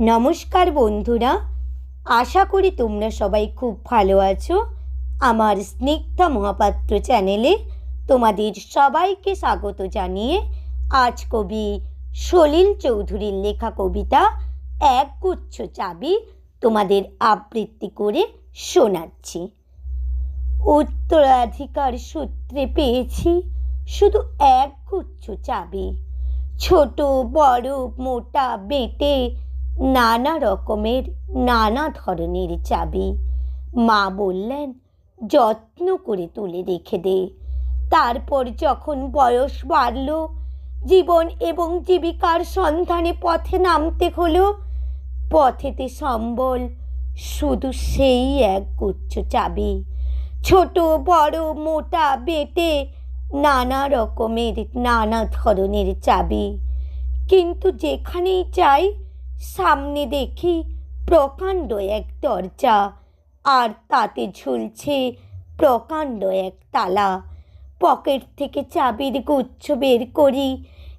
নমস্কার বন্ধুরা, আশা করি তোমরা সবাই খুব ভালো আছো। আমার স্নিগ্ধা মহাপাত্র চ্যানেলে তোমাদের সবাইকে স্বাগত জানিয়ে আজ কবি সলিল চৌধুরীর লেখা কবিতা এক গুচ্ছ চাবি তোমাদের আবৃত্তি করে শোনাচ্ছি। উত্তরাধিকার সূত্রে পেয়েছি শুধু এক গুচ্ছ চাবি। ছোট, বড়, মোটা, বেটে নানা রকমের, নানা ধরনের চাবি। মা বললেন, যত্ন করে তুলে রেখে দে। তারপর যখন বয়স বাড়ল, জীবন এবং জীবিকার সন্ধানে পথে নামতে হলো, পথেতে সম্বল শুধু সেই এক গুচ্ছ চাবি। ছোট, বড়, মোটা, বেটে নানা রকমের, নানা ধরনের চাবি। কিন্তু যেখানেই যাই সামনে দেখি প্রকাণ্ড এক দরজা, আর তাতে ঝুলছে প্রকাণ্ড এক তালা। পকেট থেকে চাবির গুচ্ছ বের করি,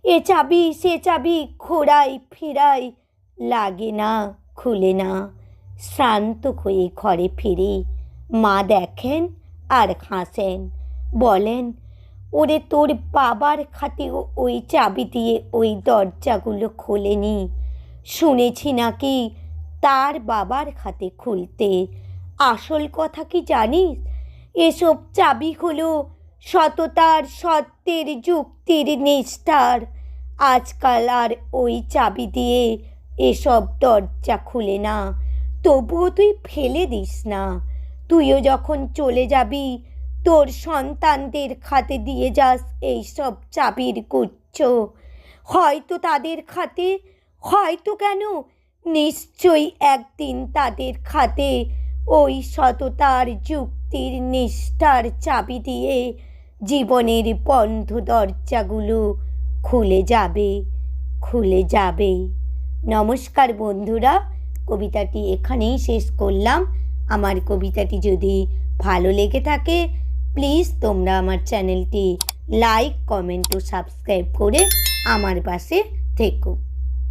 এ চাবি সে চাবি ঘোরাই ফিরাই লাগে না, খুলে না। শ্রান্ত হয়ে ঘরে ফিরি, মা দেখেন আর হাসেন, বলেন, ওরে তোর বাবার খাতেও ওই চাবি দিয়ে ওই দরজাগুলো খোলেনি শুনেছি নাকি তার বাবার খাতে খুলতে। আসল কথা কি জানিস? এসব চাবি হলো সততার, সত্যের, যুক্তির নিষ্ঠার। আজকাল আর ওই চাবি দিয়ে এসব দরজা খুলে না। তবুও তুই ফেলে দিস না। তুইও যখন চলে যাবি, তোর সন্তানদের খাতে দিয়ে যাস এইসব চাবির গুচ্ছ। হয়তো তাদের খাতে হয়তো কেন? নিশ্চয়ই একদিন তাদের খাতে ওই সততার যুক্তির নিষ্ঠার চাবি দিয়ে জীবনের বন্ধ দরজাগুলো খুলে যাবে খুলে যাবে। নমস্কার বন্ধুরা, কবিতাটি এখানেই শেষ করলাম। আমার কবিতাটি যদি ভালো লেগে থাকে, প্লিজ তোমরা আমার চ্যানেলটি লাইক, কমেন্ট ও সাবস্ক্রাইব করে আমার পাশে থেকো।